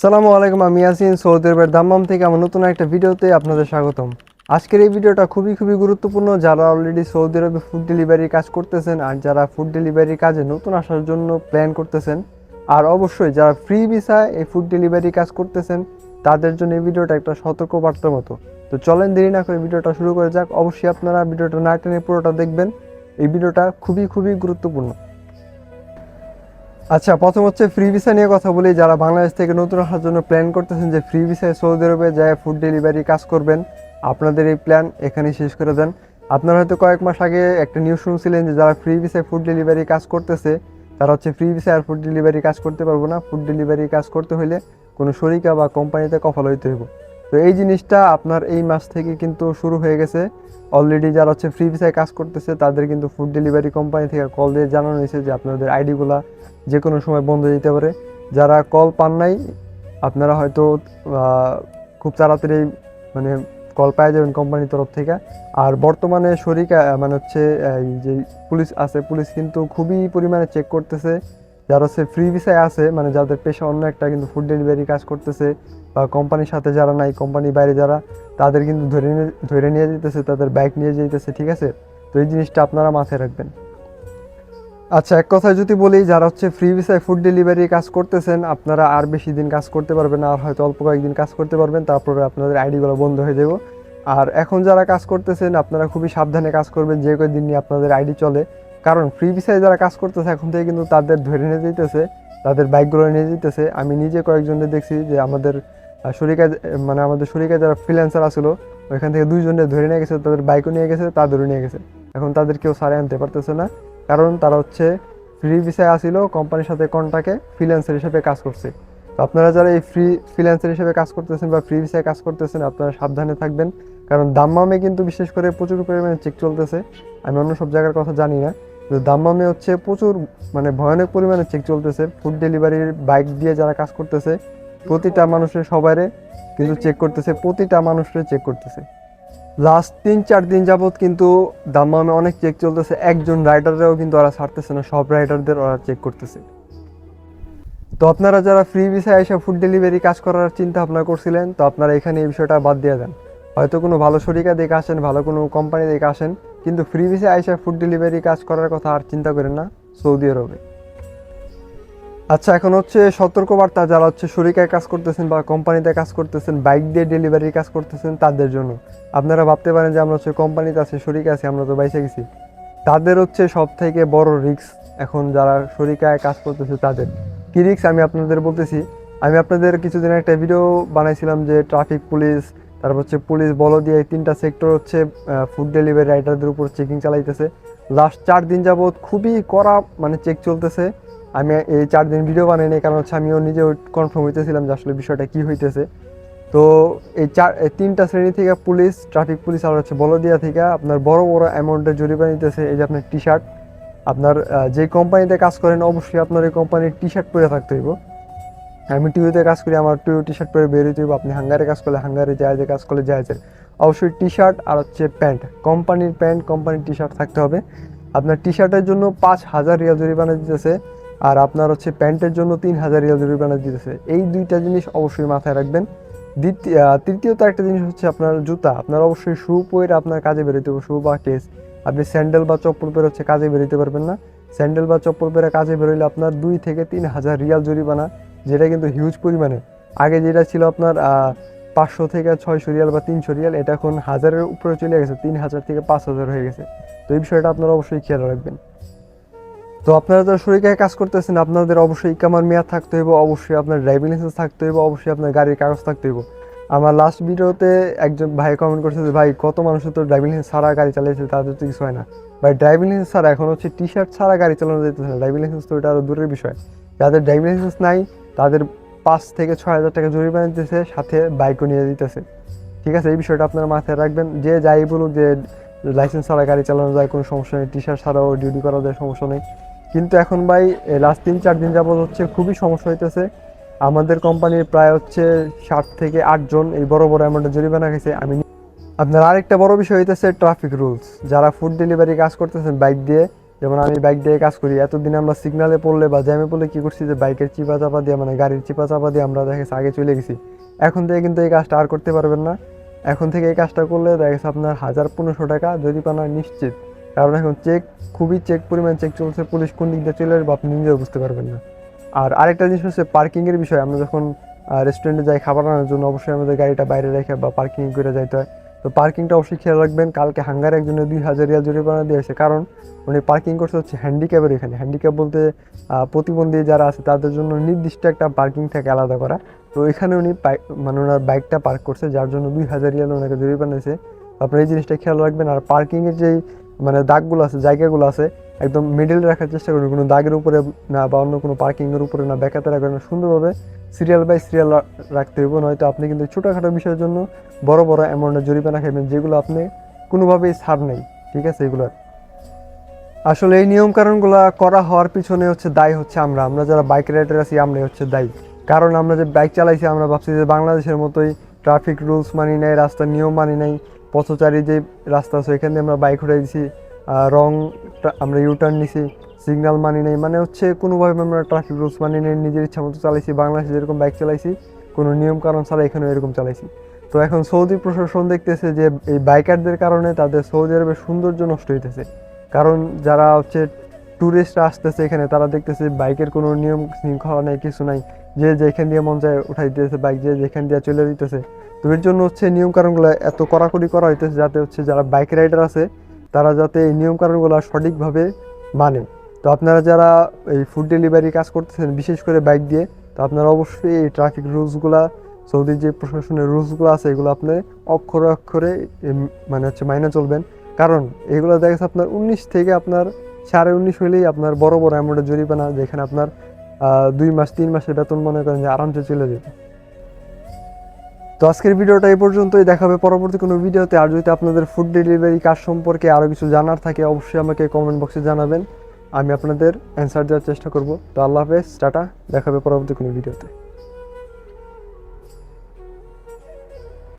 সালামু আলাইকুম, আমি ইয়াসিন সৌদি আরবের দাম্মাম থেকে আমার নতুন একটা ভিডিওতে আপনাদের স্বাগতম। আজকের এই ভিডিওটা খুবই খুবই গুরুত্বপূর্ণ, যারা অলরেডি সৌদি আরবে ফুড ডেলিভারি কাজ করতেছেন আর যারা ফুড ডেলিভারি কাজে নতুন আসার জন্য প্ল্যান করতেছেন, আর অবশ্যই যারা ফ্রি ভিসায় এই ফুড ডেলিভারি কাজ করতেছেন, তাদের জন্য এই ভিডিওটা একটা সতর্ক বার্তার মতো। তো চলেন দেরি না করে ভিডিওটা শুরু করে যাক। অবশ্যই আপনারা ভিডিওটা না টেনে পুরোটা দেখবেন। এই ভিডিওটা খুবই খুবই গুরুত্বপূর্ণ। আচ্ছা প্রথম হচ্ছে ফ্রি ভিসা নিয়ে কথা বলি। যারা বাংলাদেশ থেকে নতুন আসার জন্য প্ল্যান করতেছেন যে ফ্রি ভিসায় সৌদি আরবে যায় ফুড ডেলিভারি কাজ করবেন, আপনাদের এই প্ল্যান এখানেই শেষ করে দেন। আপনারা হয়তো কয়েক মাস আগে একটা নিউজ শুনছিলেন যে যারা ফ্রি ভিসায় ফুড ডেলিভারি কাজ করতেছে, তারা হচ্ছে ফ্রি ভিসায় আর ফুড ডেলিভারি কাজ করতে পারব না। ফুড ডেলিভারি কাজ করতে হলে কোনো শরিকা বা কোম্পানিতে কফল হইতে হইব। তো এই জিনিসটা আপনার এই মাস থেকে কিন্তু শুরু হয়ে গেছে। অলরেডি যারা হচ্ছে ফ্রি ভিসায় কাজ করতেছে, তাদের কিন্তু ফুড ডেলিভারি কোম্পানি থেকে কল দিয়ে জানানো হয়েছে যে আপনাদের আইডিগুলা যে কোনো সময় বন্ধ যেতে পারে। যারা কল পান নাই, আপনারা হয়তো খুব তাড়াতাড়ি মানে কল পাওয়া যাবেন কোম্পানির তরফ থেকে। আর বর্তমানে শরিকা মানে হচ্ছে, এই যে পুলিশ আছে, পুলিশ কিন্তু খুবই পরিমাণে চেক করতেছে। যারা হচ্ছে ফ্রি ভিসায় আছে মানে যাদের পেশা অন্য একটা, কিন্তু ফুড ডেলিভারি কাজ করতেছে, বা কোম্পানির সাথে যারা নাই কোম্পানির বাইরে যারা, তাদের কিন্তু ধরে নিয়ে ধরে নিয়ে যেতেছে, তাদের বাইক নিয়ে যেতেছে, ঠিক আছে? তো এই জিনিসটা আপনারা মাথায় রাখবেন। আচ্ছা এক কথায় যদি বলি, যারা হচ্ছে ফ্রি ভিসায় ফুড ডেলিভারি কাজ করতেছেন, আপনারা আর বেশি দিন কাজ করতে পারবেন আর হয়তো অল্প কয়েকদিন কাজ করতে পারবেন, তারপরে আপনাদের আইডিগুলো বন্ধ হয়ে যাবে। আর এখন যারা কাজ করতেছেন, আপনারা খুবই সাবধানে কাজ করবেন, যে কয়েকদিন নিয়ে আপনাদের আইডি চলে কারণ ফ্রি ভিসায় যারা কাজ করতেছে, এখন থেকে কিন্তু তাদের ধরে নিয়ে যেতেছে তাদের বাইকগুলো নিয়ে যেতেছে আমি নিজে কয়েকজনকে দেখছি যে আমাদের শরিকা মানে আমাদের শরিকা যারা ফ্রিল্যান্সার আসলো, ওইখান থেকে দুইজনে ধরে নিয়ে গেছে, তাদের বাইকও নিয়ে গেছে তাদেরও নিয়ে গেছে। এখন তাদের কেউ সারে আনতে পারতেছে না, কারণ তারা হচ্ছে ফ্রি ভিসায় আসিল কোম্পানির সাথে কন্টাকে ফ্রিল্যান্সার হিসেবে কাজ করছে। তো আপনারা যারা এই ফ্রি ফ্রিল্যান্সার হিসেবে কাজ করতেছেন বা ফ্রি ভিসায় কাজ করতেছেন, আপনারা সাবধানে থাকবেন। কারণ দাম্মামে কিন্তু বিশেষ করে প্রচুর পরিমাণে চেক চলতেছে। আমি অন্য সব জায়গার কথা জানি না। দাম্মামে হচ্ছে প্রচুর মানে ভয়ানক পরিমাণে চেক চলতেছে। ফুড ডেলিভারির বাইক দিয়ে যারা কাজ করতেছে, প্রতিটা মানুষের সবাইরে কিন্তু চেক করতেছে, প্রতিটা মানুষের চেক করতেছে। লাস্ট তিন, চার দিন যাবত কিন্তু দাম্মামে অনেক চেক চলতেছে, একজন রাইডাররাও কিন্তু ওরা ছাড়তেছে না, সব রাইডারদের ওরা চেক করতেছে। তো আপনারা যারা ফ্রি ভিসায় এসে ফুড ডেলিভারি কাজ করার চিন্তা ভাবনা করছিলেন, তো আপনারা এখানে এই বিষয়টা বাদ দিয়ে দেন। হয়তো কোনো ভালো শরিকা দেখে আসেন, ভালো কোনো কোম্পানি দেখে আসেন কিন্তু ফ্রি ভিসায় এসে ফুড ডেলিভারি কাজ করার কথা আর চিন্তা করেন না, সৌদি আরবে। আচ্ছা এখন হচ্ছে সতর্কবার্তা, যারা হচ্ছে শরিকায় কাজ করতেছেন বা কোম্পানিতে কাজ করতেছেন বাইক দিয়ে ডেলিভারি কাজ করতেছেন, তাদের জন্য। আপনারা ভাবতে পারেন যে আমরা হচ্ছে কোম্পানিতে আছে শরিকা আছে, আমরা তো বাইসে গেছি। তাদের হচ্ছে সব থেকে বড় রিক্স এখন যারা শরিকায় কাজ করতেছে, তাদের। কি রিক্স আমি আপনাদের বলতেছি, আমি আপনাদের কিছুদিন একটা ভিডিও বানাইছিলাম যে ট্রাফিক পুলিশ তারপর হচ্ছে পুলিশ বলো দিয়ে এই তিনটা সেক্টর হচ্ছে ফুড ডেলিভারি রাইডারদের উপর চেকিং চালাইতেছে। লাস্ট চার দিন যাবৎ খুবই কড়া মানে চেক চলতেছে। আমি এই চার দিন ভিডিও বানাইনি কারণ হচ্ছে আমিও নিজেও কনফার্ম হইতেছিলাম যে আসলে বিষয়টা কী হইতেছে। তো এই চার তিনটা শ্রেণি থেকে পুলিশ ট্রাফিক পুলিশ আর হচ্ছে বলদিয়া থেকে আপনার বড় বড় অ্যামাউন্টের জরিমানা নিতেছে। এই যে আপনার টি শার্ট আপনার যে কোম্পানিতে কাজ করেন, অবশ্যই আপনার এই কোম্পানির টি শার্ট পরে থাকতে হইব। আমি টিউতে কাজ করি, আমার টিউ টি শার্ট পরে বেরোতে হইব। আপনি হাঙ্গারে কাজ করলে হাঙ্গারে যায় কাজ করলে যায় অবশ্যই টি শার্ট আর হচ্ছে প্যান্ট। কোম্পানির প্যান্ট, কোম্পানির টি শার্ট থাকতে হবে। আপনার টি শার্টের জন্য পাঁচ হাজার রিয়াল জরিমানা দিতেছে আর আপনার হচ্ছে প্যান্টের জন্য তিন হাজার রিয়াল জরিমানা দিতেছে। এই দুইটা জিনিস অবশ্যই মাথায় রাখবেন। দ্বিতীয় তৃতীয়ত একটা জিনিস হচ্ছে আপনার জুতা। আপনার অবশ্যই শু পরে আপনার কাজে বেরোতে হবে শু বা কেস। আপনি স্যান্ডেল বা চপ্পল পরে হচ্ছে কাজে বেরোতে পারবেন না। স্যান্ডেল বা চপ্পল পরে কাজে বেরোলে আপনার দুই থেকে তিন হাজার রিয়াল জরিমানা যেটা কিন্তু হিউজ পরিমাণে। আগে যেটা ছিল আপনার পাঁচশো থেকে ছয়শো রিয়াল বা তিনশো রিয়াল, এটা এখন হাজারের উপরে চলে গেছে, তিন হাজার থেকে পাঁচ হাজার হয়ে গেছে। তো এই বিষয়টা আপনারা অবশ্যই খেয়াল রাখবেন। তো আপনারা যারা শরীরে কাজ করতেছেন, আপনাদের অবশ্যই ইকামার মেয়াদ থাকতে হইব, অবশ্যই আপনার ড্রাইভিং লাইসেন্স থাকতে হইব, অবশ্যই আপনার গাড়ির কাগজ থাকতে হইব। আমার লাস্ট ভিডিওতে একজন ভাই কমেন্ট করছে যে, ভাই, কত মানুষের তো ড্রাইভিং লাইসেন্স ছাড়া গাড়ি চালিয়েছে তাদের তো কিছু হয় না। ভাই ড্রাইভিং লাইসেন্স ছাড়া এখন হচ্ছে টি শার্ট ছাড়া গাড়ি চালানো যেতেছে না। ড্রাইভিং লাইসেন্স তো এটা আরও দূরের বিষয়। যাদের ড্রাইভিং লাইসেন্স নাই তাদের পাঁচ থেকে ছয় হাজার টাকা জরিমানা দিতেছে, সাথে বাইকও নিয়ে দিতেছে। ঠিক আছে, এই বিষয়টা আপনারা মাথায় রাখবেন। যে যাই বলুক যে লাইসেন্স ছাড়া গাড়ি চালানো যায়, কোনো সমস্যা নেই। টি শার্ট ছাড়াও ডিউটি করা যায়, সমস্যা নেই। কিন্তু এখন ভাই লাস্ট তিন, চার দিন যাবত হচ্ছে খুবই সমস্যা হইতেছে। আমাদের কোম্পানির প্রায় হচ্ছে সাত থেকে আটজন এই বড় বড় অ্যামাউন্টের জরিমানা খেয়েছে আমি আপনার আরেকটা বড় বিষয় হইতেছে ট্রাফিক রুলস যারা ফুড ডেলিভারি কাজ করতেছেন বাইক দিয়ে যেমন আমি বাইক দিয়ে কাজ করি, এতদিন আমরা সিগনালে পড়লে বা জ্যামে পড়লে কী করছি যে বাইকের চিপা চাপা দিয়ে মানে গাড়ির চিপা চাপা দিয়ে আমরা দেখেছি আগে চলে গেছি। এখন থেকে কিন্তু এই কাজটা আর করতে পারবেন না। এখন থেকে এই কাজটা করলে দেখা গেছে আপনার হাজার পনেরোশো টাকা পানা নিশ্চিত। কারণ এখন চেক খুবই চেক পরিমাণ চেক চলছে পুলিশ কোন দিক দিয়ে চলে আসবে আপনি নিজেও বুঝতে পারবেন না। আর আরেকটা জিনিস হচ্ছে পার্কিংয়ের বিষয়, আমরা যখন রেস্টুরেন্টে যাই খাবার আনার জন্য, অবশ্যই আমাদের গাড়িটা বাইরে রেখে বা পার্কিং করে যাইতে হয়। তো পার্কিংটা অবশ্যই খেয়াল রাখবেন। কালকে হাঙ্গার একজনে দুই হাজার রিয়াল জরিমানা দিয়েছে কারণ উনি পার্কিং করছে হচ্ছে হ্যান্ডিক্যাপের এখানে। হ্যান্ডিক্যাপ বলতে প্রতিবন্ধী যারা আছে, তাদের জন্য নির্দিষ্ট একটা পার্কিং থাকে আলাদা করা। তো এখানে উনি মানে ওনার বাইকটা পার্ক করছে, যার জন্য দুই হাজার রিয়াল ওনাকে জরিমানা দিয়েছে। আপনার এই জিনিসটা খেয়াল রাখবেন। আর পার্কিংয়ের যেই মানে দাগগুলো আছে, জায়গাগুলো আছে একদম মিডিল রাখার চেষ্টা করবেন, কোনো দাগের উপরে না বা অন্য কোনো পার্কিংয়ের উপরে না ব্যাকাতে রাখবেন না, সুন্দরভাবে সিরিয়াল বাই সিরিয়াল রাখতে হবে নয়তো আপনি কিন্তু ছোটোখাটো বিষয়ের জন্য বড় বড় অ্যামাউন্টের জরিমানা খাবেন যেগুলো আপনি কোনোভাবেই ছাড় নেই, ঠিক আছে? এগুলোর। আসলে এই নিয়ম কারণগুলো করা হওয়ার পিছনে হচ্ছে দায়ী হচ্ছে আমরা। আমরা যারা বাইক রাইডার আছি, আমরাই হচ্ছে দায়ী। কারণ আমরা যে বাইক চালাইছি, আমরা ভাবছি যে বাংলাদেশের মতোই ট্রাফিক রুলস মানি নাই, রাস্তার নিয়ম মানি নাই, পথচারী যে রাস্তা আছে এখান আমরা বাইক উঠে দিছি। রং আমরা ইউটার্ন নিছি সিগন্যাল মানি নেই মানে হচ্ছে কোনোভাবে আমরা ট্রাফিক রুলস মানি নেই, নিজের ইচ্ছা মতো চালাইছি, বাংলাদেশে যেরকম বাইক চালাইছি, কোনো নিয়ম কারণ ছাড়া এখানেও এরকম চালাইছি। তো এখন সৌদি প্রশাসন দেখতেছে যে এই বাইকারদের কারণে তাদের সৌদি আরবের সৌন্দর্য নষ্ট হইতেছে। কারণ যারা হচ্ছে ট্যুরিস্টরা আসতেছে এখানে, তারা দেখতেছে বাইকের কোনো নিয়ম শৃঙ্খলা নেই, কিছু নাই। যে যেখান দিয়ে মন যায় উঠাই দিতেছে বাইক যে যেখান দিয়ে চলে দিতেছে তো এর জন্য হচ্ছে নিয়ম কারণগুলো এত কড়াকড়ি করা হইতেছে যাতে হচ্ছে যারা বাইক রাইডার আছে তারা যাতে এই নিয়মকানুনগুলো সঠিকভাবে মানে। তো আপনারা যারা এই ফুড ডেলিভারি কাজ করতেছেন, বিশেষ করে বাইক দিয়ে, তো আপনারা অবশ্যই এই ট্রাফিক রুলসগুলা সৌদির যে প্রশাসনের রুলসগুলো আছে, এগুলো আপনি অক্ষরে অক্ষরে মানে হচ্ছে মাইনে চলবেন। কারণ এগুলো দেখা যাচ্ছে আপনার উনিশ থেকে আপনার সাড়ে উনিশ হলেই আপনার বড় বড় অ্যামাউন্টের জরিমানা, যেখানে আপনার দুই মাস, তিন মাসের বেতন মনে করেন যে আরামসে চলে যাবে তো আজকের ভিডিওটা এই পর্যন্তই। দেখাবে পরবর্তী কোনো ভিডিওতে। আর যদি আপনাদের ফুড ডেলিভারি কাজ সম্পর্কে আরও কিছু জানার থাকে, অবশ্যই আমাকে কমেন্ট বক্সে জানাবেন। আমি আপনাদের অ্যান্সার দেওয়ার চেষ্টা করব। তো আল্লাহ হাফেজ, টাটা। দেখাবে পরবর্তী কোনো ভিডিওতে।